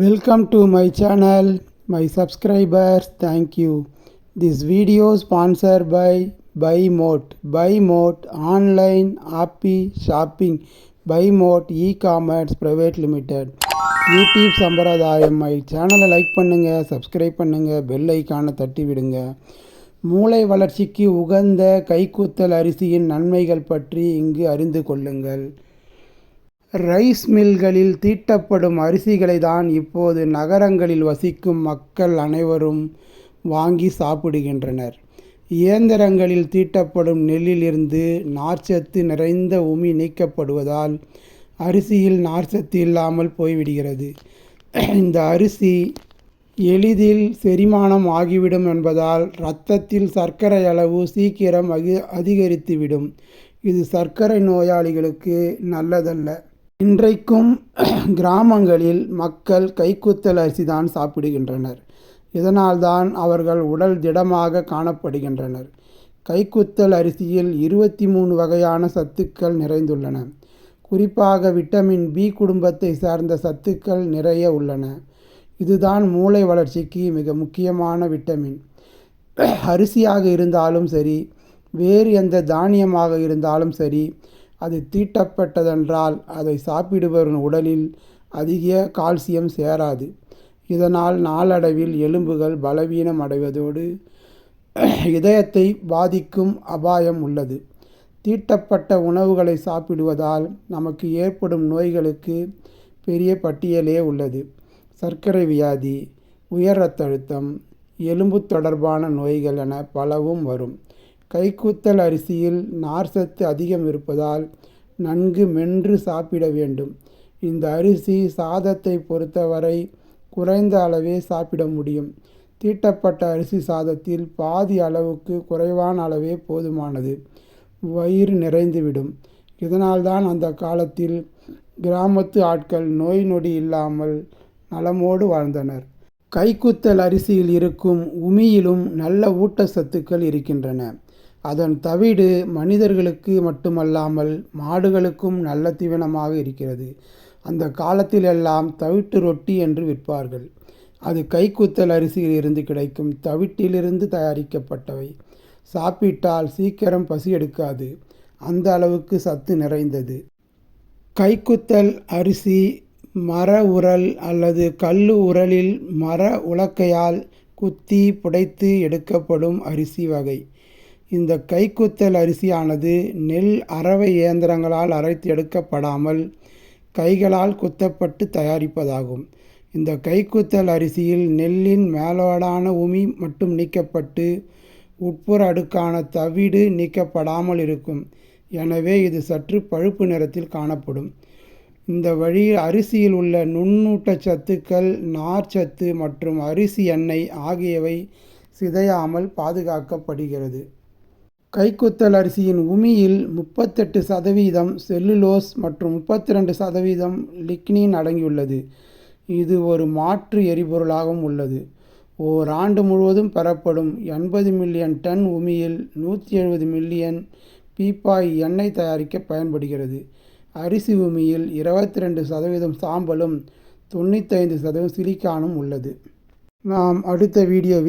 Welcome to my channel, my subscribers, thank you. This video sponsored by BuyMote. BuyMote online happy shopping. BuyMote e-commerce private limited. YouTube சம்பிரதாயம் my சேனலை like பண்ணுங்கள் subscribe பண்ணுங்கள் bell ஐக்கானை தட்டி விடுங்க மூளை வளர்ச்சிக்கு உகந்த கைக்குத்தல் அரிசியின் நன்மைகள் பற்றி இங்கு அறிந்து கொள்ளுங்கள் ரைஸ் மில்களில் தீட்டப்படும் அரிசிகளை தான் இப்போது நகரங்களில் வசிக்கும் மக்கள் அனைவரும் வாங்கி சாப்பிடுகின்றனர். இயந்திரங்களில் தீட்டப்படும் நெல்லிலிருந்து நார்ச்சத்து நிறைந்த உமி நீக்கப்படுவதால் அரிசியில் நார்ச்சத்து இல்லாமல் போய்விடுகிறது. இந்த அரிசி எளிதில் செரிமானம் ஆகிவிடும் என்பதால் இரத்தத்தில் சர்க்கரை அளவு சீக்கிரம் அகி அதிகரித்துவிடும். இது சர்க்கரை நோயாளிகளுக்கு நல்லதல்ல. இன்றைக்கும் கிராமங்களில் மக்கள் கைக்குத்தல் அரிசி தான் சாப்பிடுகின்றனர். இதனால்தான் அவர்கள் உடல் திடமாக காணப்படுகின்றனர். கைக்குத்தல் அரிசியில் இருபத்தி மூணு வகையான சத்துக்கள் நிறைந்துள்ளன. குறிப்பாக விட்டமின் பி குடும்பத்தை சார்ந்த சத்துக்கள் நிறைய உள்ளன. இதுதான் மூளை வளர்ச்சிக்கு மிக முக்கியமான விட்டமின். அரிசியாக இருந்தாலும் சரி வேறு எந்த தானியமாக இருந்தாலும் சரி அது தீட்டப்பட்டதென்றால் அதை சாப்பிடுபவரின் உடலில் அதிக கால்சியம் சேராது. இதனால் நாளடைவில் எலும்புகள் பலவீனம் அடைவதோடு இதயத்தை பாதிக்கும் அபாயம் உள்ளது. தீட்டப்பட்ட உணவுகளை சாப்பிடுவதால் நமக்கு ஏற்படும் நோய்களுக்கு பெரிய பட்டியலே உள்ளது. சர்க்கரை வியாதி உயர் ரத்த அழுத்தம் எலும்பு தொடர்பான நோய்கள் என பலவும் வரும். கைக்குத்தல் அரிசியில் நார்ச்சத்து அதிகம் இருப்பதால் நன்கு மென்று சாப்பிட வேண்டும். இந்த அரிசி சாதத்தை பொறுத்தவரை குறைந்த அளவே சாப்பிட முடியும். தீட்டப்பட்ட அரிசி சாதத்தில் பாதி அளவுக்கு குறைவான அளவே போதுமானது. வயிறு நிறைந்துவிடும். இதனால்தான் அந்த காலத்தில் கிராமத்து ஆட்கள் நோய் நொடி இல்லாமல் நலமோடு வாழ்ந்தனர். கைக்குத்தல் அரிசியில் இருக்கும் உமியிலும் நல்ல ஊட்டச்சத்துக்கள் இருக்கின்றன. அதன் தவிடு மனிதர்களுக்கு மட்டுமல்லாமல் மாடுகளுக்கும் நல்ல தீவனமாக இருக்கிறது. அந்த காலத்தில் எல்லாம் தவிட்டு ரொட்டி என்று விற்பார்கள். அது கைக்குத்தல் அரிசியில் இருந்து கிடைக்கும். தவிட்டிலிருந்து தயாரிக்கப்பட்டவை. சாப்பிட்டால் சீக்கிரம் பசி எடுக்காது. அந்த அளவுக்கு சத்து நிறைந்தது. கைக்குத்தல் அரிசி மர உரல் அல்லது கல்லு உரலில் மர உலக்கையால் குத்தி புடைத்து எடுக்கப்படும் அரிசி வகை. இந்த கைக்குத்தல் அரிசியானது நெல் அரவை இயந்திரங்களால் அரைத்து எடுக்கப்படாமல் கைகளால் குத்தப்பட்டு தயாரிப்பதாகும். இந்த கைக்குத்தல் அரிசியில் நெல்லின் மேலோடான உமி மட்டும் நீக்கப்பட்டு உட்புற அடுக்கான தவிடு நீக்கப்படாமல் இருக்கும். எனவே இது சற்று பழுப்பு நிறத்தில் காணப்படும். இந்த வழியில் அரிசியில் உள்ள நுண்ணூட்டச்சத்துக்கள் நார்ச்சத்து மற்றும் அரிசி எண்ணெய் ஆகியவை சிதையாமல் பாதுகாக்கப்படுகிறது. கைக்குத்தல் அரிசியின் உமியில் முப்பத்தெட்டு சதவீதம் செல்லுலோஸ் மற்றும் முப்பத்தி ரெண்டு சதவீதம் லிக்னின் அடங்கியுள்ளது. இது ஒரு மாற்று எரிபொருளாகவும் உள்ளது. ஓர் ஆண்டு முழுவதும் பெறப்படும் எண்பது மில்லியன் டன் உமியில் நூற்றி எழுபது மில்லியன் பீப்பாய் எண்ணெய் தயாரிக்க பயன்படுகிறது. அரிசி உமியில் இருபத்தி ரெண்டு சதவீதம் சாம்பலும் தொண்ணூத்தைந்து சதவீதம் சிலிக்கானும் உள்ளது. நாம் அடுத்த வீடியோவில்